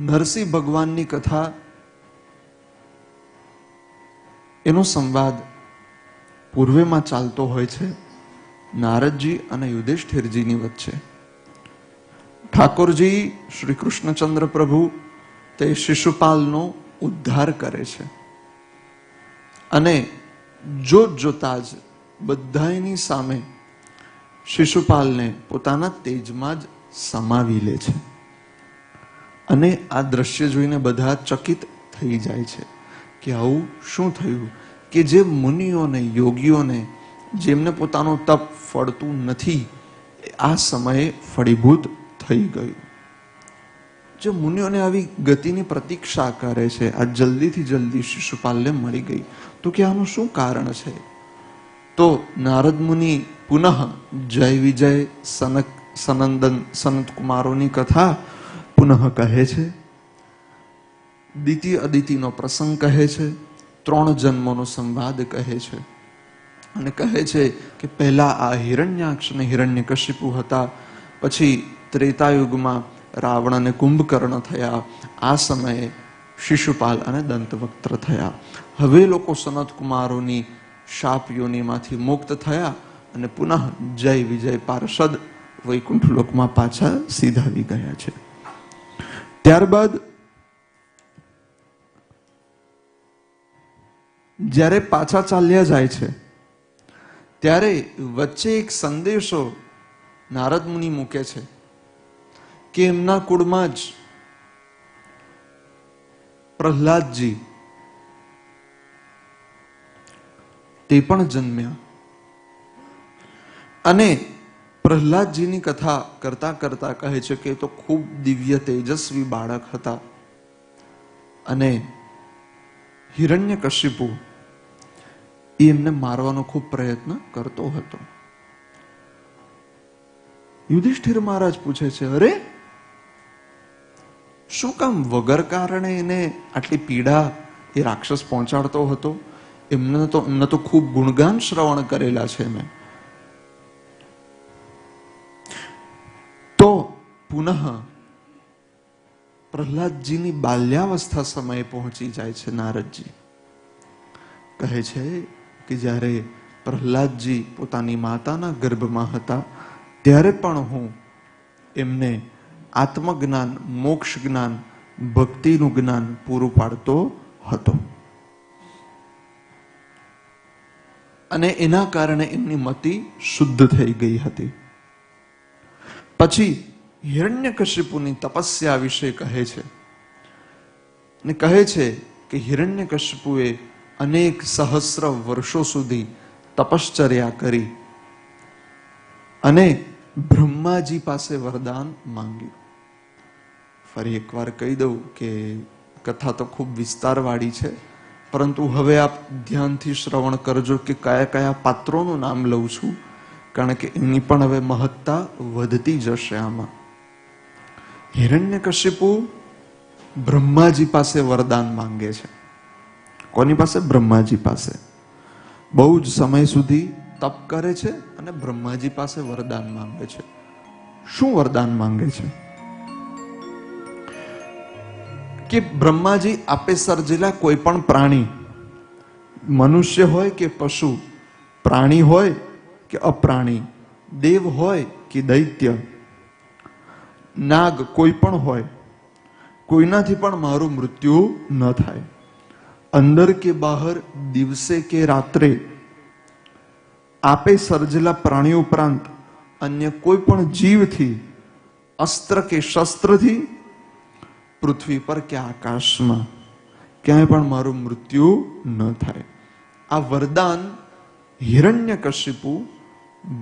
નરસિંહ ભગવાનની કથા, એનો સંવાદ પૂર્વેમાં ચાલતો હોય છે. નારદજી અને યુધિષ્ઠિરજીની વચ્ચે. ઠાકોરજી શ્રી કૃષ્ણચંદ્ર પ્રભુ તે શિશુપાલનો ઉદ્ધાર કરે છે. અને જોત જોતા જ બધાની સામે શિશુપાલને પોતાના તેજમાં જ સમાવી લે છે. અને આ દ્રશ્ય જોઈને બધા ચકિત થઈ જાય છે કે આવું શું થયું? કે જે મુનિઓને યોગીઓને જેમને પોતાનું તપ ફળતું નથી, આ સમયે ફળીભૂત થઈ ગયું. જે મુનિઓને આવી ગતિની પ્રતીક્ષા કરે છે, આ જલ્દીથી જલ્દી શિશુપાલને મળી ગઈ, તો કે આનું શું કારણ છે? તો નારદ મુનિ પુનઃ જય વિજય સનક સનંદન સનત કુમારોની કથા પુનઃ કહે છે. દિતિ અદિતિનો પ્રસંગ કહે છે. ત્રણ જન્મોનો સંવાદ કહે છે. અને કહે છે કે પહેલા આ હિરણ્યાક્ષ અને હિરણ્યકશિપુ હતા. પછી ત્રેતાયુગમાં રાવણ અને કુંભકર્ણ થયા. આ સમયે શિશુપાલ અને દંતવક્ત્ર થયા. હવે લોકો સનત કુમારોની શાપ યોનિમાંથી મુક્ત થયા અને પુનઃ જય વિજય પાર્ષદ વૈકુંઠ લોકમાં પાછા સીધાવી ગયા છે. ત્યારબાદ જ્યારે પાછા ચાલ્યા જાય છે, ત્યારે વચ્ચે એક સંદેશો નારદ મુનિ મૂકે છે કે એમના કુળમાં જ પ્રહલાદજી તે પણ જન્મ્યા. અને પ્રહલાદજીની કથા કરતા કરતા કહે છે કે તો ખૂબ દિવ્ય તેજસ્વી બાળક હતા. અને હિરણ્ય કશિપુ એ એમને મારવાનો ખૂબ પ્રયત્ન કરતો હતો. યુધિષ્ઠિર મહારાજ પૂછે છે, અરે, શું કામ વગર કારણે એને આટલી પીડા એ રાક્ષસ પહોંચાડતો હતો? એમને તો એમને તો ખૂબ ગુણગાન શ્રવણ કરેલા છે મેં પુનઃ પ્રહલાદજીની બાલ્યાવસ્થા સમયે પહોંચી જાય છે નારદજી. કહે છે કે જ્યારે પ્રહલાદજી પોતાની માતાના ગર્ભમાં હતા, ત્યારે પણ હું એમને આત્મજ્ઞાન મોક્ષ જ્ઞાન ભક્તિનું જ્ઞાન પૂરું પાડતો હતો. અને એના કારણે એમની મતિ શુદ્ધ થઈ ગઈ હતી. પછી હિરણ્યકશિપુની તપસ્યા વિશે કહે છે. ને કહે છે કે હિરણ્યકશિપુએ અનેક સહસ્ર વર્ષો સુધી તપશ્ચર્યા કરી અને બ્રહ્માજી પાસે વરદાન માંગ્યું. ફરી એકવાર કહી દઉં કે કથા તો ખૂબ વિસ્તારવાળી છે, પરંતુ હવે આપ ધ્યાનથી શ્રવણ કરજો કે કયા કયા પાત્રોનું નામ લઉં છું, કારણ કે એની પણ હવે મહત્તા વધતી જશે આમાં. હિરણ્યકશિપુ બ્રહ્માજી પાસે વરદાન માંગે છે. કોની પાસે? બ્રહ્માજી પાસે. બહુ જ સમય સુધી તપ કરે છે અને બ્રહ્માજી પાસે વરદાન માંગે છે. શું વરદાન માંગે છે? કે બ્રહ્માજી આપે સર્જેલા કોઈ પણ પ્રાણી, મનુષ્ય હોય કે પશુ, પ્રાણી હોય કે અપ્રાણી, દેવ હોય કે દૈત્ય નાગ કોઈ પણ હોય, કોઈનાથી પણ મારું મૃત્યુ ન થાય. અંદર કે બહાર, દિવસે કે રાત્રે, આપે સર્જેલા પ્રાણી ઉપરાંત અન્ય કોઈ પણ જીવથી, અસ્ત્ર કે શસ્ત્રથી, પૃથ્વી પર કે આકાશમાં ક્યાંય પણ મારું મૃત્યુ ન થાય. આ વરદાન હિરણ્યકશિપુ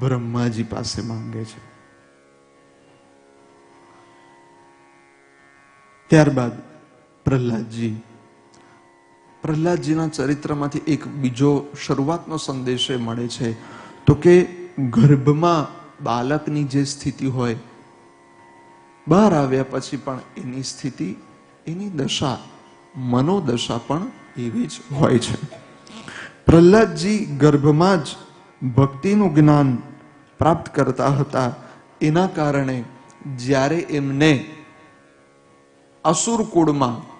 બ્રહ્માજી પાસે માંગે છે. ત્યારબાદ પ્રહલાદજી. પ્રહલાદજીના ચરિત્રમાંથી એક બીજો શરૂઆતનો સંદેશ મળે છે તો કે ગર્ભમાં બાળકની જે સ્થિતિ હોય, બહાર આવ્યા પછી પણ એની સ્થિતિ, એની દશા, મનોદશા પણ એવી જ હોય છે. પ્રહલાદજી ગર્ભમાં જ ભક્તિનું જ્ઞાન પ્રાપ્ત કરતા હતા. એના કારણે જ્યારે એમને અસુર કુળમાં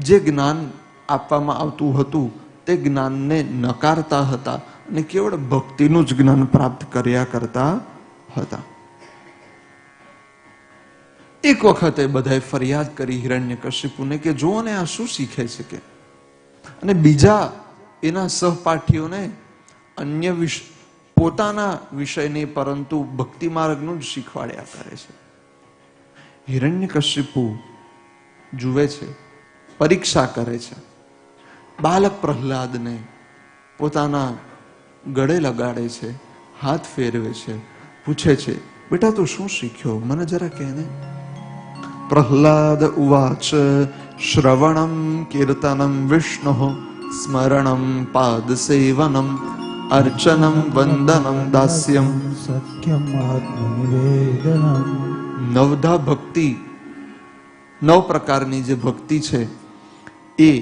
જે જ્ઞાન આપવામાં આવતું હતું, તે જ્ઞાનને નકારતા હતા અને કેવળ ભક્તિનું જ જ્ઞાન પ્રાપ્ત કર્યા કરતા હતા. એક વખતે બધાએ ફરિયાદ કરી હિરણ્યકશિપુને કે જુઓ ને આ શું શીખે છે કે? અને બીજા એના સહપાઠીઓને અન્ય વિષ, પોતાના વિષય નહીં પરંતુ ભક્તિ માર્ગનું જ શીખવાડ્યા કરે છે. હિરણ્યકશિપુ જુએ છે પરીક્ષા કરે છે. બાલક પ્રહલાદને પોતાના ગળે લગાડે છે હાથ ફેરવે છે પૂછે છે બેટા તું શું શીખ્યો? મને જરા કહે ને. પ્રહલાદ ઉવાચ શ્રવણમ કીર્તનમ વિષ્ણુ સ્મરણમ પાદ સેવનમ અર્ચનમ વંદનમ દાસ્યમ. સત્યમ આત્મનિવેદનમ. નવધા ભક્તિ નવ પ્રકારની જે ભક્તિ છે, એ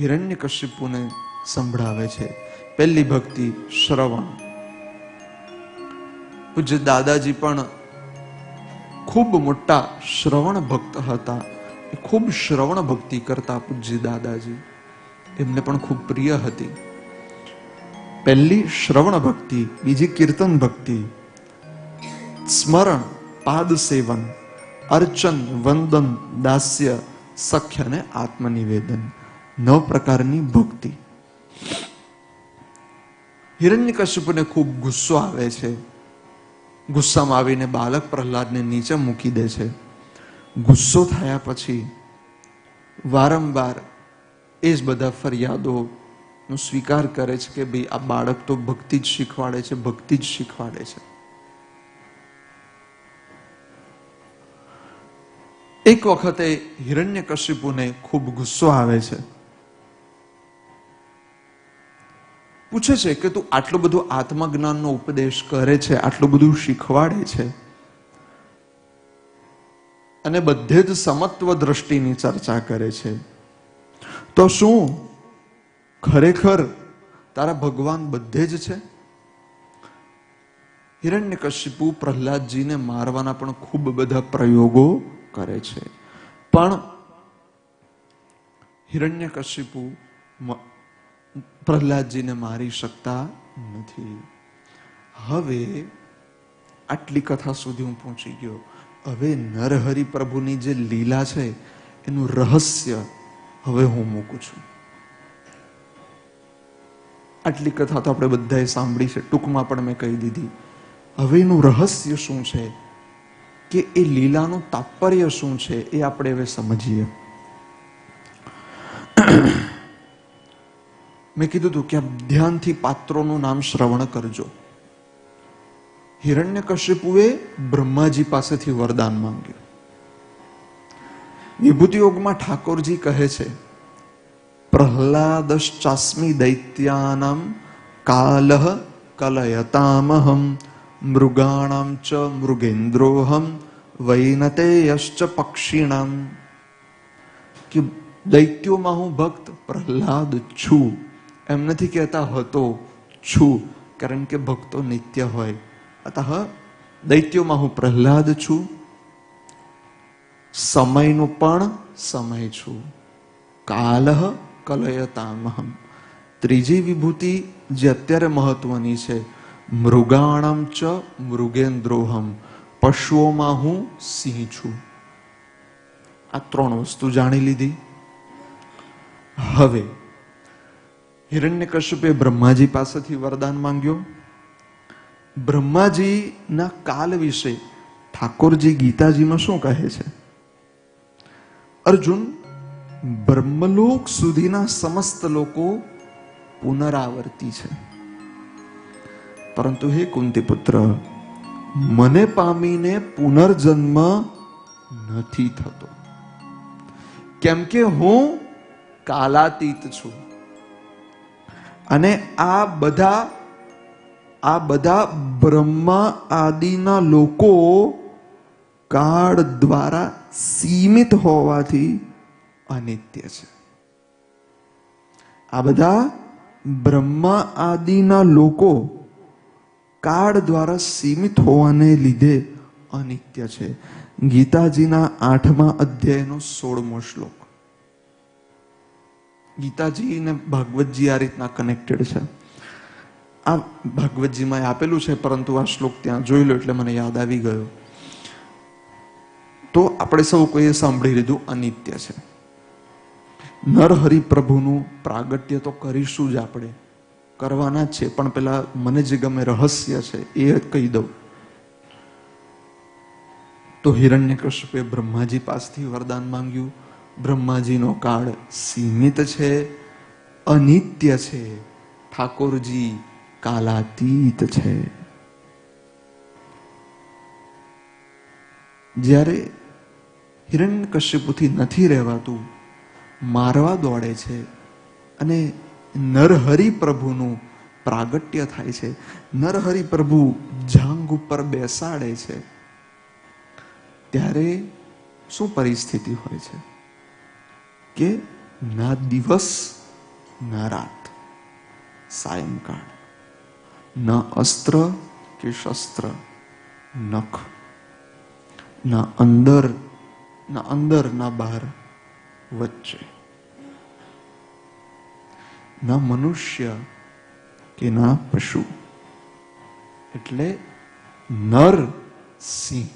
હિરણ્યકશ્યપુને સંભળાવે છે. પહેલી ભક્તિ શ્રવણ. પૂજ્ય દાદાજી પણ ખૂબ મોટા શ્રવણ ભક્ત હતા. ખૂબ શ્રવણ ભક્તિ કરતા પૂજ્ય દાદાજી. એમને પણ ખૂબ પ્રિય હતી. પહેલી શ્રવણ ભક્તિ, બીજી કીર્તન ભક્તિ. સ્મરણ, પાદ સેવન. અર્ચન વંદન દાસ્ય સખ્ય અને આત્મનિવેદન. નવ પ્રકારની ભક્તિ. હિરણ્યકશ્યપને ખૂબ ગુસ્સો આવે છે. ગુસ્સામાં આવીને બાલક પ્રહલાદને નીચે મૂકી દે છે. ગુસ્સો થયા પછી વારંવાર એ જ બધા ફરિયાદો નો સ્વીકાર કરે છે કે ભાઈ આ બાળક તો ભક્તિ જ શીખવાડે છે, ભક્તિ જ શીખવાડે છે. એક વખતે હિરણ્યકશિપુને ખૂબ ગુસ્સો આવે છે. પૂછે છે કે તું આટલું બધું આત્મજ્ઞાનનો ઉપદેશ કરે છે, આટલું બધું શીખવાડે છે? અને બધે જ સમત્વ દ્રષ્ટિની ચર્ચા કરે છે. તો શું ખરેખર તારા ભગવાન બધે જ છે? હિરણ્યકશિપુ પ્રહલાદજીને મારવાના પણ ખૂબ બધા પ્રયોગો કરે છે. પણ હિરણ્યકશિપુ પ્રહલાદજીને મારી શકતા નથી. હવે આટલી કથા સુધી હું પહોંચી ગયો. હવે નરહરિ પ્રભુની જે લીલા છે, એનું રહસ્ય હવે હું મૂકું છું. આટલી કથા તો આપણે બધાએ સાંભળી છે. ટૂંકમાં પણ મેં કહી દીધી. હવે એનું રહસ્ય શું છે? કે એ લીલાનું તાત્પર્ય શું છે એ આપણે હવે સમજીએ. મેં કીધું હતું કે ધ્યાનથી પાત્રોનું નામ શ્રવણ કરજો. હિરણ્યકશિપુએ બ્રહ્માજી પાસેથી વરદાન માંગ્યું. વિભૂતિ યોગમાં ઠાકોરજી કહે છે, પ્રહલાદશ્ચાસ્મી દૈત્યાનામ કાલહ કલયતામહમ મૃગાણામ ચ મૃગેન્દ્રોહમ વૈનતેયશ્ચ પક્ષીણામ કે દૈત્યોમાં હું ભક્ત પ્રહલાદ છું એમ નથી કહેતા હતો છું કારણ કે ભક્તો નિત્ય હોય અતઃ દૈત્યોમાં હું પ્રહલાદ છું સમયનો પણ સમય છું કાલહ કલયતામહમ ત્રીજી વિભૂતિ જે અત્યારે મહત્વની છે મૃગાણમ ચ મૃગેન્દ્રોહમ. પશુઓમાં હું સિંહ છું. આ ત્રણ વસ્તુ જાણી લીધી. હવે હિરણ્યકશ્યપે બ્રહ્માજી પાસેથી વરદાન માંગ્યો. બ્રહ્માજીના કાલ વિશે ઠાકોરજી ગીતાજીમાં શું કહે છે? અર્જુન, બ્રહ્મલોક સુધીના સમસ્ત લોકો પુનરાવર્તી છે. પરંતુ હે કુંતી પુત્ર મને પામીને પુનર્જન્મ નથી થતો. કેમ કે હું કાલાતીત છું. અને આ બધા આ બધા બ્રહ્મા આદિના લોકો કાળ દ્વારા સીમિત હોવાથી અનિત્ય છે. આ બધા બ્રહ્મા આદિના લોકો કાળ દ્વારા સીમિત હોવાને લીધે અનિત્ય છે. ગીતાજીના આઠમા અધ્યાયનો સોળમો શ્લોક. ગીતાજી ને ભાગવતજી આ રીતના કનેક્ટેડ છે. આ ભાગવતજીમાં આપેલું છે, પરંતુ આ શ્લોક ત્યાં જોઈ લો એટલે મને યાદ આવી ગયો. તો આપણે સૌ કોઈએ સાંભળી લીધું અનિત્ય છે. નરહરિ પ્રભુનું પ્રાગટ્ય તો કરીશું જ આપણે. કરવાના છે, પણ પેલા મને જે ગમે રહસ્ય છે, એ કહી દઉં. તો હિરણ્યકશ્યપે બ્રહ્માજી પાસથી વરદાન માંગ્યું. બ્રહ્માજીનો કાળ સીમિત છે, અનિત્ય છે, ઠાકોરજી કાલાતીત છે. જ્યારે હિરણ્યકશ્યપુથી નથી રહેવાતું, મારવા દોડે છે અને નરહરિ પ્રભુનું પ્રાગટ્ય થાય છે. નરહરિ પ્રભુ જાંગ ઉપર બેસાડે છે. ત્યારે શું પરિસ્થિતિ હોય છે? કે ના દિવસ, ના રાત, સાયંકાળ, ન અસ્ત્ર કે શસ્ત્ર, નખ, ના અંદર ના અંદર, ના બહાર, વચ્ચે. ના મનુષ્ય કે ના પશુ. એટલે નર સિંહ.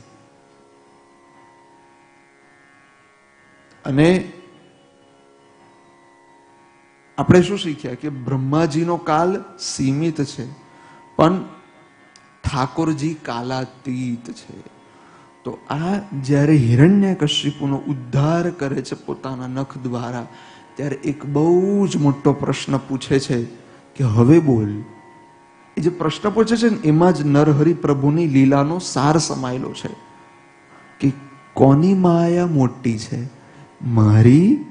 અને આપણે શું શીખ્યા કે બ્રહ્માજીનો કાલ સીમિત છે, પણ ઠાકોરજી કાલાતીત છે. તો આ જ્યારે હિરણ્ય કશ્યપુનો ઉદ્ધાર કરે છે પોતાના નખ દ્વારા ત્યારે એક બહુ જ મોટો પ્રશ્ન પૂછે છે કે હવે બોલ. એ જે પ્રશ્ન પૂછે છે ને, એમાં જ નરહરિ પ્રભુની લીલાનો સાર સમાયેલો છે કે કોની માયા મોટી છે? મારી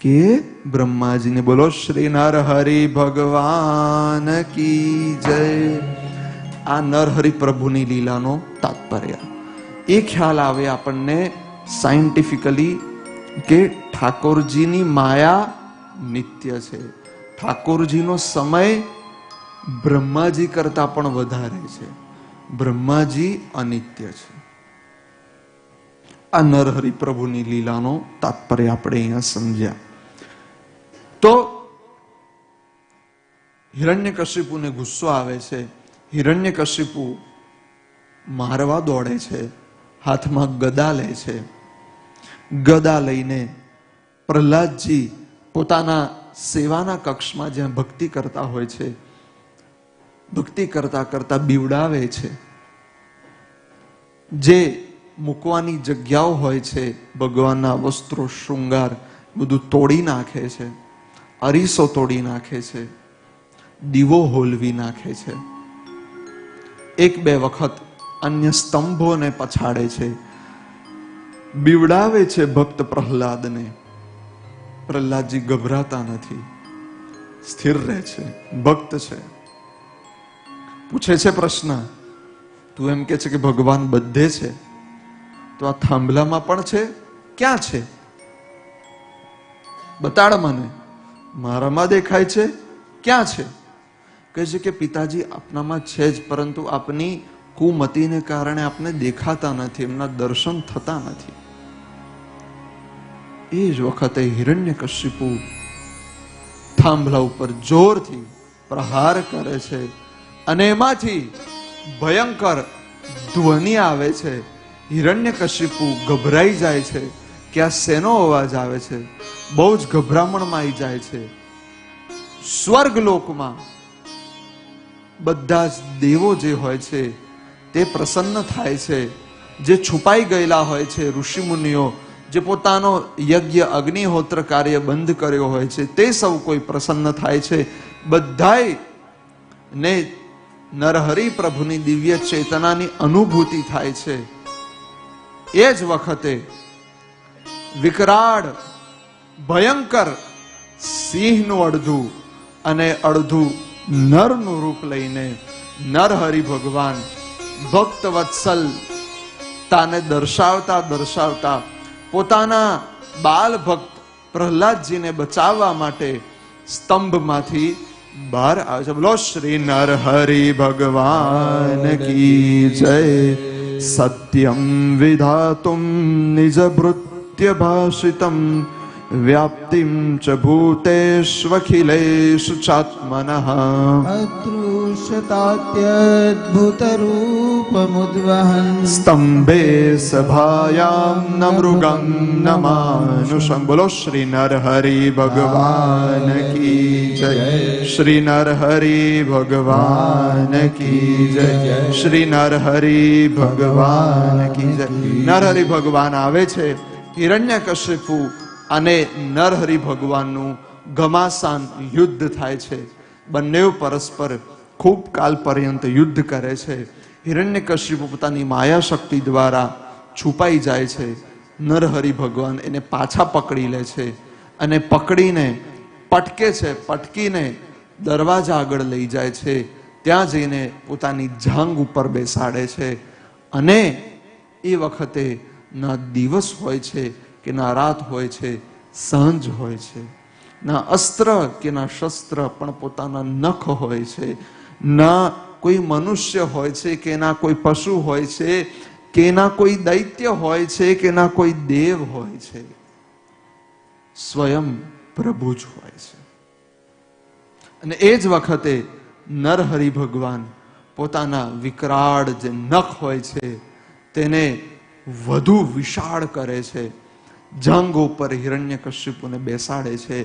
કે બ્રહ્માજીને? બોલો, શ્રી નરહરિ ભગવાન કી જય. આ નરહરિ પ્રભુની લીલાનો તાત્પર્ય. એ ખ્યાલ આવે આપણને સાયન્ટિફિકલી કે ઠાકોરજીની માયા નિત્ય છે. ઠાકોરજીનો સમય બ્રહ્માજી કરતા પણ વધારે છે. બ્રહ્માજી અનિત્ય છે. આ નરહરિ પ્રભુની લીલાનો તાત્પર્ય આપણે અહીંયા સમજ્યા. તો હિરણ્યકશિપુને ગુસ્સો આવે છે. હિરણ્યકશિપુ મારવા દોડે છે. હાથમાં ગદા લે છે. ગદા લઈને પ્રહલાદજી પોતાના સેવાના કક્ષમાં જ્યાં ભક્તિ કરતા હોય છે, ભક્તિ કરતા કરતા બીવડાવે છે. જે મૂકવાની જગ્યાઓ હોય છે, ભગવાનના વસ્ત્રો, શૃંગાર, બધું તોડી નાખે છે, અરીસો તોડી નાખે છે, દીવો હોલવી નાખે છે. એક બે વખત અન્ય સ્તંભોને પછાડે છે. બીવડાવે છે ભક્ત પ્રહલાદને. પ્રહલાદજી ગભરાતા નથી. સ્થિર રહે છે, ભક્ત છે. પૂછે છે પ્રશ્ન, તું એમ કે છે કે ભગવાન બધે છે? તો આ થાંભલામાં પણ છે? ક્યાં છે? બતાડ મને, મારામાં દેખાય છે? ક્યાં છે? કહે છે કે પિતાજી આપનામાં છે જ, પરંતુ આપની કુમતીને કારણે આપને દેખાતા નથી, એમના દર્શન થતા નથી. એ જ વખતે હિરણ્ય કશ્યપુ થાંભલા ઉપર જોરથી પ્રહાર કરે છે અને એમાંથી ભયંકર ધ્વનિ આવે છે. હિરણ્ય કશ્યપુ ગભરાઈ જાય છે કે આ શેનો અવાજ આવે છે? બહુ જ ગભરામણમાં આવી જાય છે. સ્વર્ગ લોકમાં બધા જ દેવો જે હોય છે તે પ્રસન્ન થાય છે. જે છુપાઈ ગયેલા હોય છે ઋષિ મુનિઓ જે પોતાનો યજ્ઞ અગ્નિહોત્ર કાર્ય બંધ કર્યો હોય છે, તે સૌ કોઈ પ્રસન્ન થાય છે. બધાય ને નરહરિ પ્રભુની દિવ્ય ચેતનાની અનુભૂતિ થાય છે. એ જ વખતે વિકરાળ, ભયંકર સિંહનું અડધું અને અડધું નરનું રૂપ લઈને નરહરિ ભગવાન ભક્ત વત્સલ તાને દર્શાવતા દર્શાવતા પોતાના બાલ ભક્ત પ્રહલાદજીને બચાવવા માટે સ્તંભમાંથી બહાર આવે છે. બોલો, શ્રી નરહરિ ભગવાન કી જય. સત્યમ વિધાતુમ નિજભૃત્ય ભાષિતમ વ્યાપ્તિમ ચ ભૂતેષ્વખિલેષુ ચાત્મનઃ. शतात्यद्भुतरूपमुद्वहन् સ્તંભે સભાયામ ન મૃગમ ન માનુષમ બોલો શ્રી નરહરિ ભગવાન કી જય શ્રી નરહરિ ભગવાન કી જય શ્રી નરહરિ ભગવાન કી જય નરહરિ ભગવાન આવે છે હિરણ્યકશિપુ અને નરહરિ ભગવાનનું ઘમાસાન યુદ્ધ થાય છે. બંને પરસ્પર ખૂબ કાલ પર્યંત યુદ્ધ કરે છે. હિરણ્યકશ્યપ પોતાની માયા શક્તિ દ્વારા છુપાઈ જાય છે. નરહરિ ભગવાન એને પાછા પકડી લે છે અને પકડીને પટકે છે, પટકીને દરવાજા આગળ લઈ જાય છે. ત્યાં જઈને પોતાની જાંગ ઉપર બેસાડે છે અને એ વખતે ના દિવસ હોય છે કે ના રાત હોય છે, સાંજ હોય છે. ના અસ્ત્ર કે ના શસ્ત્ર પણ પોતાના નખ હોય છે. ના કોઈ મનુષ્ય હોય છે કે ના કોઈ પશુ હોય છે કે ના કોઈ દૈત્ય હોય છે કે ના કોઈ દેવ હોય છે, સ્વયં પ્રભુ જ હોય છે. અને એ જ વખતે નરહરિ ભગવાન પોતાના વિકરાળ જે નખ હોય છે તેને વધુ વિશાળ કરે છે, જંગ ઉપર હિરણ્ય કશ્યપુને બેસાડે છે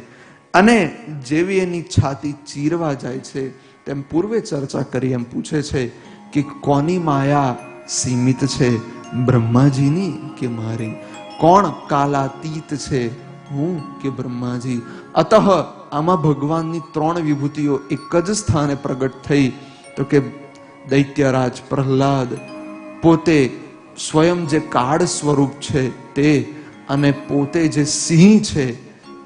અને જેવી એની છાતી ચીરવા જાય છે તેમ પૂર્વે ચર્ચા કરી એમ પૂછે છે કે કોની માયા સીમિત છે? બ્રહ્માજીની કે મારી? કોણ કાલાતીત છે? હું કે બ્રહ્માજી? અતઃ આમાં ભગવાનની ત્રણ વિભૂતિઓ એક જ સ્થાને પ્રગટ થઈ. તો કે દૈત્યરાજ પ્રહલાદ પોતે સ્વયં જે કાળ સ્વરૂપ છે તે અને પોતે જે સિંહ છે,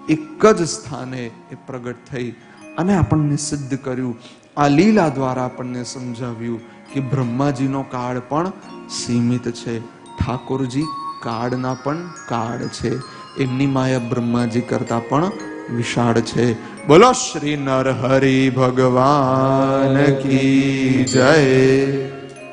એક જ સ્થાને એ પ્રગટ થઈ. અને આપણને સિદ્ધ કર્યું આ લીલા દ્વારા આપણને સમજાવ્યું કે બ્રહ્માજીનો કાળ પણ સીમિત છે. ઠાકોરજી કાળના પણ કાળ છે. એમની માયા બ્રહ્માજી કરતા પણ વિશાળ છે. બોલો શ્રી નર હરિ ભગવાન કી જય.